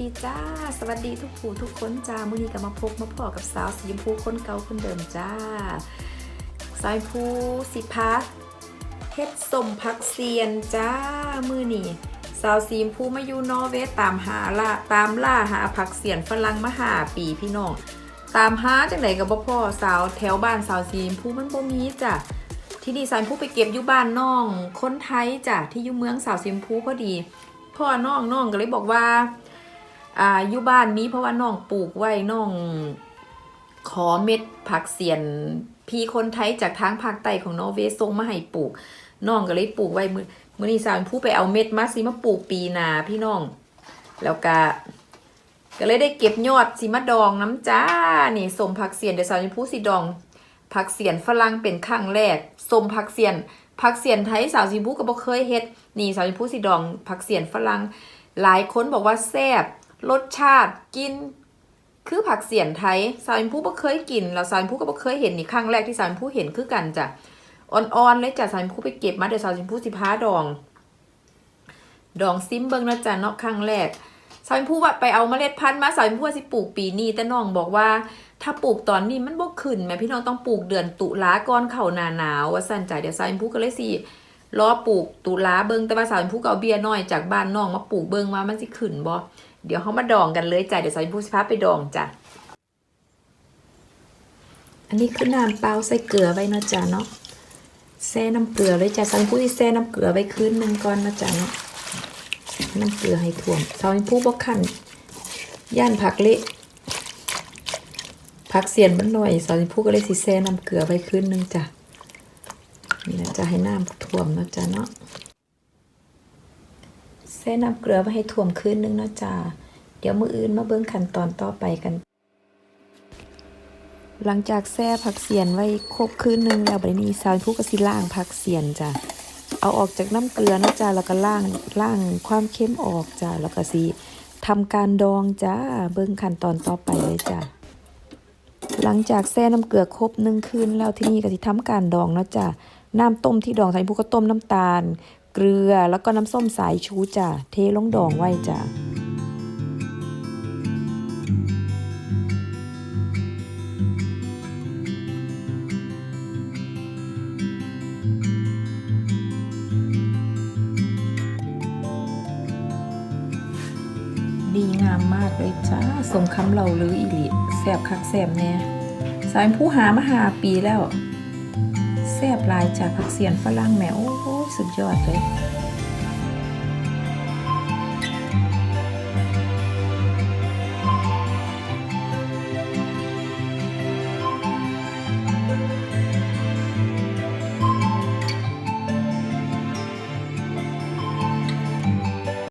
ดีจ้า สวัสดีทุกผู้ทุกคนจ้ามื้อนี้ก็มาพบมาพอกับสาวสีชมพูคนเก่าคนเดิมจ้า สาวชมพูสิพักเฮ็ดสมพักเซียนจ้ามือนี้สาวสีชมพูมาอยู่นอร์เวย์ตามหาล่าตามล่าหาผักเสียนฝรั่งมาหาปีพี่น้องตามหาจังไหนกับพ่อสาวแถวบ้านสาวสีชมพูมันบ่มีจ้ะที่นี่สาวชมพูไปเก็บอยู่บ้านน้องคนไทยจ้ะที่อยู่เมืองสาวสีชมพูพอดี พ่อน้องน้องก็เลยบอกว่า อ่าอยู่บ้านนี้เพราะว่าน้องปลูกไว้น้องขอเม็ดผักเสียน พี่คนไทยจากทางภาคใต้ของนอร์เวย์ส่งมาให้ปลูกน้องก็เลยปลูกไว้มือมือนี้สาวผู้ไปเอาเม็ดมาสิมาปลูกปีนาพี่น้อง แล้วก็ก็เลยได้เก็บยอดสิมาดองน้ำจ้านี่สมผักเสียนเดี๋ยวสาวผู้สิดองผักเสียนฝรั่งเป็นครั้งแรกสมผักเสียนผักเสียนไทยสาวสิผู้ก็บ่เคยเฮ็ดนี่สาวสิผู้สิดองผักเสียนฝรั่งหลายคนบอกว่าแซ่บ รสชาติกิน คือผักเสียนไทยสาวผู้บ่เคยกินแล้วสาวผู้ก็บ่เคยเห็นนี่ครั้งแรกที่สาวผู้เห็นคือกันจ้ะอ่อนๆเลยจ้ะสาวผู้ไปเก็บมาเดี๋ยวสาวผู้สิพาดอง ดองซิมเบิงนะจ้ะเนาะครั้งแรกสาวผู้ว่าไปเอาเมล็ดพันธุ์มาสาวผู้ว่าสิปลูกปีนี้แต่น้องบอกว่าถ้าปลูกตอนนี้มันบ่ขึ้นแม่พี่น้องต้องปลูกเดือนตุลาก่อนเข้าหน้าหนาวว่าซั่นจ้ะเดี๋ยวสาวผู้ก็เลยสิรอปลูกตุลาเบิงแต่ว่าสาวผู้ก็เอาเบี้ยน้อยจากบ้านน้องมาปลูกเบิงว่ามันสิขึ้นบ่ เดี๋ยวเฮามาดองกันเลยจ้ะเดี๋ยวสาวผู้สิพาไปดองจ้ะอันนี้คือน้ำเปล่าใส่เกลือไว้เนาะจ้ะเนาะแช่น้ำเกลือเลยจ้ะสาวผู้ที่แช่น้ำเกลือไว้คืนหนึ่งก่อนนะจ้ะเนาะน้ำเกลือให้ท่วมสาวผู้บ่คั่นย่านผักเละผักเสียนมันหน่อยสาวผู้ก็เลยสิแซ่น้ำเกลือไว้คืนหนึ่งจ้ะนี่นะจะให้น้ำท่วมนะจ้ะเนาะ แซ่น้ำเกลือไว้ให้ท่วมคืนนึงเนาะจ้ะเดี๋ยวมืออื่นมาเบิ่งขั้นตอนต่อไปกัน หลังจากแซ่ผักเสียนไว้ครบคืนนึงแล้วบัดนี้สาวผู้ก็สิล้างผักเสียนจ้ะเอาออกจากน้ำเกลือนะจ้ะแล้วก็ล้างล้างความเค็มออกจ้ะแล้วก็สิทำการดองจ้าเบิ่งขั้นตอนต่อไปเลยจ้ะหลังจากแช่น้ำเกลือครบหนึ่งคืนแล้วที่นี่ก็สิทำการดองเนาะจ้ะน้ำต้มที่ดองใส่ผู้ก็ต้มน้ำตาล เกลือแล้วก็น้ำส้มสายชูจ้ะเทลงดองไว้จ้ะดีงามมากเลยจ้าสมคำเราลืออีหลีแซบคักแซบแน่สายผู้หามาหาปีแล้วแซบลายจากผักเสียนฝรั่งแหมโอ้โ